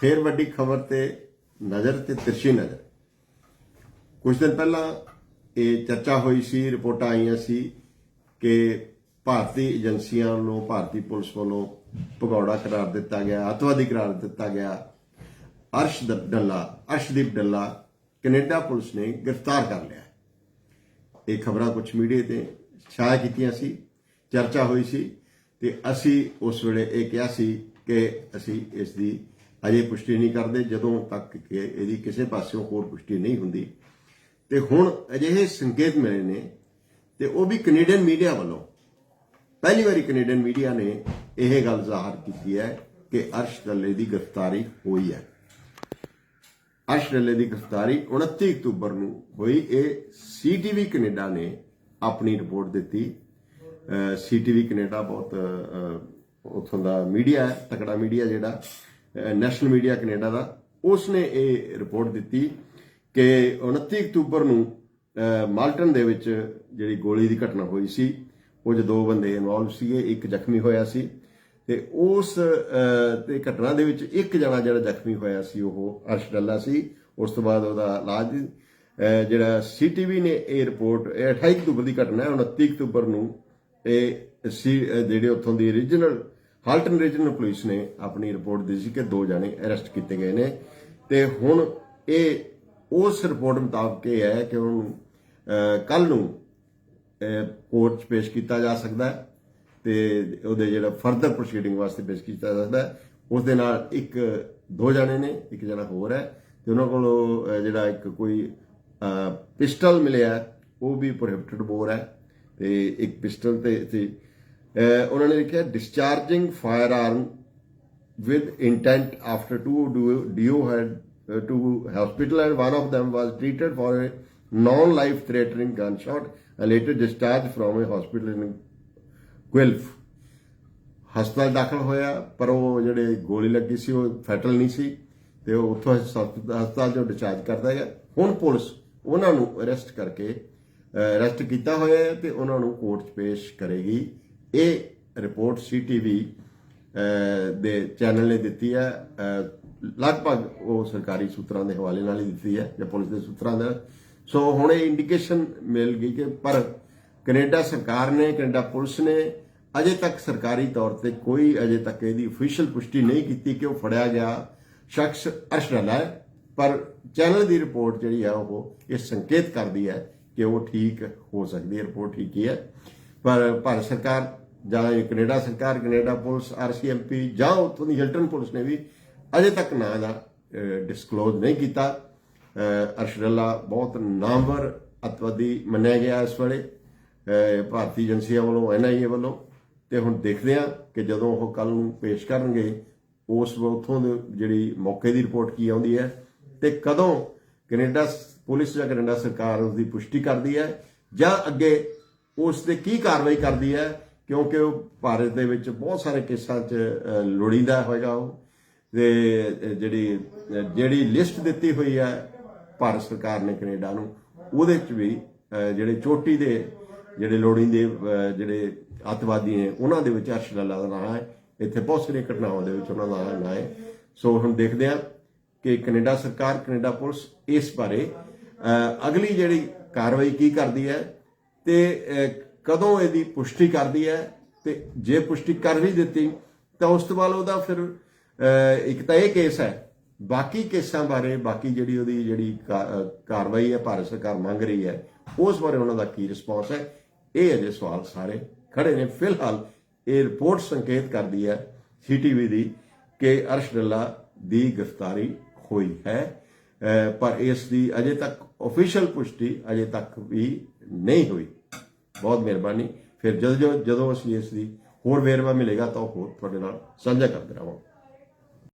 ਫੇਰ ਵੱਡੀ ਖਬਰ ਤੇ ਨਜ਼ਰ ਤੇ ਤਿਰਛੀ ਨਜ਼ਰ। ਕੁਝ ਦਿਨ ਪਹਿਲਾਂ ਇਹ ਚਰਚਾ ਹੋਈ ਸੀ, ਰਿਪੋਰਟਾਂ ਆਈਆਂ ਸੀ ਕਿ ਭਾਰਤੀ ਏਜੰਸੀਆਂ ਵੱਲੋਂ, ਭਾਰਤੀ ਪੁਲਿਸ ਵੱਲੋਂ ਭਗੌੜਾ ਕਰਾਰ ਦਿੱਤਾ ਗਿਆ, ਅੱਤਵਾਦੀ ਕਰਾਰ ਦਿੱਤਾ ਗਿਆ। ਅਰਸ਼ ਡੱਲਾ, ਅਰਸ਼ਦੀਪ ਡੱਲਾ ਕੈਨੇਡਾ ਪੁਲਿਸ ਨੇ ਗ੍ਰਿਫਤਾਰ ਕਰ ਲਿਆ। ਇਹ ਖਬਰਾਂ ਕੁਝ ਮੀਡੀਆ ਤੇ ਛਾਇਆ ਕੀਤੀਆਂ ਸੀ, ਚਰਚਾ ਹੋਈ ਸੀ ਤੇ ਅਸੀਂ ਉਸ ਵੇਲੇ ਇਹ ਕਿਹਾ ਸੀ ਕਿ ਅਸੀਂ ਇਸ ਦੀ ਅਜੇ ਪੁਸ਼ਟੀ ਨਹੀਂ ਕਰਦੇ ਜਦੋਂ ਤੱਕ ਕਿ ਇਹਦੀ ਕਿਸੇ ਪਾਸਿਓਂ ਹੋਰ ਪੁਸ਼ਟੀ ਨਹੀਂ ਹੁੰਦੀ। ਤੇ ਹੁਣ ਅਜਿਹੇ ਸੰਕੇਤ ਮਿਲੇ ਨੇ ਤੇ ਉਹ ਵੀ ਕੈਨੇਡੀਅਨ ਮੀਡੀਆ ਵੱਲੋਂ। ਪਹਿਲੀ ਵਾਰੀ ਕੈਨੇਡੀਅਨ ਮੀਡੀਆ ਨੇ ਇਹ ਗੱਲ ਜ਼ਾਹਰ ਕੀਤੀ ਹੈ ਕਿ ਅਰਸ਼ ਦੱਲੇ ਦੀ ਗ੍ਰਿਫਤਾਰੀ ਹੋਈ ਹੈ। ਅਰਸ਼ ਦੱਲੇ ਦੀ ਗ੍ਰਿਫਤਾਰੀ 29 ਅਕਤੂਬਰ ਨੂੰ ਹੋਈ। ਇਹ ਸੀਟੀਵੀ ਕੈਨੇਡਾ ਨੇ ਆਪਣੀ ਰਿਪੋਰਟ ਦਿੱਤੀ। ਸੀਟੀਵੀ ਕੈਨੇਡਾ ਬਹੁਤ ਅਹ, ਉੱਥੋਂ ਦਾ ਮੀਡੀਆ ਹੈ ਤਕੜਾ ਮੀਡੀਆ ਜਿਹੜਾ। ਨੈਸ਼ਨਲ ਮੀਡੀਆ ਕੈਨੇਡਾ ਦਾ ਉਸ ਨੇ ਇਹ ਰਿਪੋਰਟ ਦਿੱਤੀ ਕਿ 29 ਅਕਤੂਬਰ ਨੂੰ ਮਾਲਟਨ ਦੇ ਵਿੱਚ ਜਿਹੜੀ ਗੋਲੀ ਦੀ ਘਟਨਾ ਹੋਈ ਸੀ ਉਹ 'ਚ ਦੋ ਬੰਦੇ ਇਨਵੋਲਵ ਸੀਗੇ ਇੱਕ ਜ਼ਖਮੀ ਹੋਇਆ ਸੀ ਤੇ ਉਸ ਤੇ ਘਟਨਾ ਦੇ ਵਿੱਚ ਇੱਕ ਜਣਾ ਜਿਹੜਾ ਜ਼ਖਮੀ ਹੋਇਆ ਸੀ ਉਹ ਅਰਸ਼ ਡੱਲਾ ਸੀ। ਉਸ ਤੋਂ ਬਾਅਦ ਉਹਦਾ ਇਲਾਜ ਅਹ, ਜਿਹੜਾ ਸੀਟੀਵੀ ਨੇ ਇਹ ਰਿਪੋਰਟ ਇਹ 28 ਅਕਤੂਬਰ ਦੀ ਘਟਨਾ ਹੈ 29 ਅਕਤੂਬਰ ਨੂੰ ਇਹ ਸੀ ਜਿਹੜੇ ਉੱਥੋਂ ਦੀ ਰੀਜਨਲ ਹਾਲਟਨ ਰੀਜਨਲ ਪੁਲਿਸ ਨੇ ਆਪਣੀ ਰਿਪੋਰਟ ਦਿੱਤੀ ਸੀ ਕਿ ਦੋ ਜਣੇ ਅਰੈਸਟ ਕੀਤੇ ਗਏ ਨੇ ਤੇ ਹੁਣ ਇਹ, ਉਸ ਰਿਪੋਰਟ ਮੁਤਾਬਕ ਇਹ ਹੈ ਕਿ ਉਹਨੂੰ ਕੱਲ ਨੂੰ ਕੋਰਟ 'ਚ ਪੇਸ਼ ਕੀਤਾ ਜਾ ਸਕਦਾ ਹੈ ਤੇ ਉਹਦੇ ਜਿਹੜਾ ਫਰਦਰ ਪ੍ਰੋਸੀਡਿੰਗ ਵਾਸਤੇ ਪੇਸ਼ ਕੀਤਾ ਜਾ ਸਕਦਾ ਉਸ ਦੇ ਨਾਲ ਇੱਕ, ਦੋ ਜਣੇ ਨੇ, ਇੱਕ ਜਣਾ ਹੋਰ ਹੈ ਤੇ ਉਹਨਾਂ ਕੋਲ ਜਿਹੜਾ ਇੱਕ ਕੋਈ ਪਿਸਟਲ ਮਿਲਿਆ ਉਹ ਵੀ ਪ੍ਰੋਹਿਬਿਟਡ ਬੋਰ ਹੈ ਤੇ ਇੱਕ ਪਿਸਟਲ ਤੇ ਉਹਨਾਂ ਨੇ ਲਿਖਿਆ discharging firearm with intent after two duo, duo had uh, to hospital and one of them was treated for a non-life threatening gunshot and later discharged from a hospital in Guelph. ਹਸਪਤਾਲ ਦਾਖਲ ਹੋਇਆ ਪਰ ਉਹ ਜਿਹੜੇ ਗੋਲੀ ਲੱਗੀ ਸੀ ਉਹ fatal ਨਹੀਂ ਸੀ ਤੇ ਉਹ ਉੱਥੋਂ ਹਸਪਤਾਲ ਹਸਪਤਾਲ ਚੋਂ ਡਿਸਚਾਰਜ ਕਰਦਾ ਗਿਆ ਹੁਣ ਪੁਲਿਸ ਉਹਨਾਂ ਨੂੰ ਅਰੈਸਟ ਕਰਕੇ ਅਰੈਸਟ ਕੀਤਾ ਹੋਇਆ ਹੈ ਤੇ ਉਹਨਾਂ ਨੂੰ ਕੋਰਟ 'ਚ ਪੇਸ਼ ਕਰੇਗੀ ਇਹ ਰਿਪੋਰਟ ਸੀਟੀਵੀ ਦੇ ਚੈਨਲ ਨੇ ਦਿੱਤੀ ਹੈ। ਲਗਭਗ ਉਹ ਸਰਕਾਰੀ ਸੂਤਰਾਂ ਦੇ ਹਵਾਲੇ ਨਾਲ ਹੀ ਦਿੱਤੀ ਹੈ, ਜਾਂ ਪੁਲਿਸ ਦੇ ਸੂਤਰਾਂ ਦਾ ਸੋ ਹੁਣ ਇਹ ਇੰਡੀਕੇਸ਼ਨ ਮਿਲ ਗਈ ਕਿ ਪਰ ਕੈਨੇਡਾ ਸਰਕਾਰ ਨੇ, ਕੈਨੇਡਾ ਪੁਲਿਸ ਨੇ ਅਜੇ ਤੱਕ ਸਰਕਾਰੀ ਤੌਰ ਤੇ ਕੋਈ ਅਜੇ ਤੱਕ ਇਹਦੀ ਅਫੀਸ਼ੀਅਲ ਪੁਸ਼ਟੀ ਨਹੀਂ ਕੀਤੀ ਕਿ ਉਹ ਫੜਿਆ ਗਿਆ ਸ਼ਖਸ ਅਰਸ਼ਰਲਾ ਹੈ। ਪਰ ਚੈਨਲ ਦੀ ਰਿਪੋਰਟ ਜਿਹੜੀ ਹੈ ਉਹ ਇਹ ਸੰਕੇਤ ਕਰਦੀ ਹੈ ਕਿ ਉਹ ਠੀਕ ਹੋ ਸਕਦੀ ਹੈ ਰਿਪੋਰਟ ਠੀਕ ਹੀ ਹੈ। ਪਰ ਭਾਰਤ ਸਰਕਾਰ ਜਾਂ ਇਹ ਕੈਨੇਡਾ ਸਰਕਾਰ, ਕੈਨੇਡਾ ਪੁਲਿਸ ਆਰਸੀਐਮਪੀ ਜਾਂ ਉੱਥੋਂ ਦੀ ਹਿਲਟਨ ਪੁਲਿਸ ਨੇ ਵੀ ਅਜੇ ਤੱਕ ਨਾਂ ਦਾ ਡਿਸਕਲੋਜ਼ ਨਹੀਂ ਕੀਤਾ। ਅਹ ਅਰਸ਼ਰਲਾ ਬਹੁਤ ਨਾਮਵਰ ਅਤਵਾਦੀ ਮੰਨਿਆ ਗਿਆ ਇਸ ਵੇਲੇ। ਭਾਰਤੀ ਏਜੰਸੀਆਂ ਵੱਲੋਂ ਐਨਆਈਏ ਵੱਲੋਂ। ਤੇ ਹੁਣ ਦੇਖਦੇ ਹਾਂ ਕਿ ਜਦੋਂ ਉਹ ਕੱਲ ਨੂੰ ਪੇਸ਼ ਕਰਨਗੇ, ਉਸ ਉਥੋਂ ਦੀ ਜਿਹੜੀ ਮੌਕੇ ਦੀ ਰਿਪੋਰਟ ਕੀ ਆਉਂਦੀ ਹੈ ਤੇ ਕਦੋਂ ਕੈਨੇਡਾ ਪੁਲਿਸ ਜਾਂ ਕੈਨੇਡਾ ਸਰਕਾਰ ਉਸ ਦੀ ਪੁਸ਼ਟੀ ਕਰਦੀ ਹੈ ਜਾਂ ਅੱਗੇ ਉਸ ਤੇ ਕੀ ਕਾਰਵਾਈ ਕਰਦੀ ਹੈ ਕਿਉਂਕਿ ਉਹ ਭਾਰਤ ਦੇ ਵਿੱਚ ਬਹੁਤ ਸਾਰੇ ਕੇਸਾਂ 'ਚ ਅਹ, ਲੋੜੀਂਦਾ ਹੋਏਗਾ ਉਹ। ਤੇ ਜਿਹੜੀ ਜਿਹੜੀ ਲਿਸਟ ਦਿੱਤੀ ਹੋਈ ਹੈ ਭਾਰਤ ਸਰਕਾਰ ਨੇ ਕੈਨੇਡਾ ਨੂੰ ਉਹਦੇ 'ਚ ਵੀ ਜਿਹੜੇ ਚੋਟੀ ਦੇ ਜਿਹੜੇ ਲੋੜੀਂਦੇ ਅਹ, ਜਿਹੜੇ ਅੱਤਵਾਦੀ ਨੇ ਉਹਨਾਂ ਦੇ ਵਿੱਚ ਅਰਸ਼ਦੱਲਾ ਦਾ ਨਾਮ ਹੈ। ਇੱਥੇ ਬਹੁਤ ਸਾਰੀਆਂ ਘਟਨਾਵਾਂ ਦੇ ਵਿੱਚ ਉਹਨਾਂ ਦਾ ਨਾਮ ਹੈ। ਸੋ ਹੁਣ ਦੇਖਦੇ ਹਾਂ ਕਿ ਕੈਨੇਡਾ ਸਰਕਾਰ ਕੈਨੇਡਾ ਪੁਲਿਸ ਇਸ ਬਾਰੇ ਅਗਲੀ ਜਿਹੜੀ ਕਾਰਵਾਈ ਕੀ ਕਰਦੀ ਹੈ ਤੇ ਕਦੋਂ ਇਹਦੀ ਪੁਸ਼ਟੀ ਕਰਦੀ ਹੈ ਤੇ ਜੇ ਪੁਸ਼ਟੀ ਕਰ ਵੀ ਦਿੱਤੀ, ਤਾਂ ਉਸ ਤੋਂ ਬਾਅਦ ਉਹਦਾ ਫਿਰ ਇੱਕ ਤਾਂ ਇਹ ਕੇਸ ਹੈ, ਬਾਕੀ ਕੇਸਾਂ ਬਾਰੇ, ਬਾਕੀ ਜਿਹੜੀ ਉਹਦੀ ਜਿਹੜੀ ਕਾਰਵਾਈ ਹੈ, ਭਾਰਤ ਸਰਕਾਰ ਮੰਗ ਰਹੀ ਹੈ, ਉਸ ਬਾਰੇ ਉਹਨਾਂ ਦਾ ਕੀ ਰਿਸਪੌਂਸ ਹੈ, ਇਹ ਅਜੇ ਸਵਾਲ ਸਾਰੇ ਖੜੇ ਨੇ। ਫਿਲਹਾਲ ਇਹ ਰਿਪੋਰਟ ਸੰਕੇਤ ਕਰਦੀ ਹੈ ਸੀਟੀਵੀ ਦੀ ਕਿ ਅਰਸ਼ ਡੱਲਾ ਦੀ ਗ੍ਰਿਫਤਾਰੀ ਹੋਈ ਹੈ ਪਰ ਇਸ ਦੀ ਅਜੇ ਤੱਕ ਅਫੀਸ਼ੀਅਲ ਪੁਸ਼ਟੀ ਅਜੇ ਤੱਕ ਵੀ ਨਹੀਂ ਹੋਈ। ਬਹੁਤ ਮਿਹਰਬਾਨੀ। ਫਿਰ ਜਦੋਂ ਜਦੋਂ ਅਸੀਂ ਇਸ ਦੀ ਹੋਰ ਵੇਰਵਾ ਮਿਲੇਗਾ ਤਾਂ ਉਹ ਹੋਰ ਤੁਹਾਡੇ ਨਾਲ ਸਾਂਝਾ ਕਰਦੇ ਰਹਾਂਗੇ।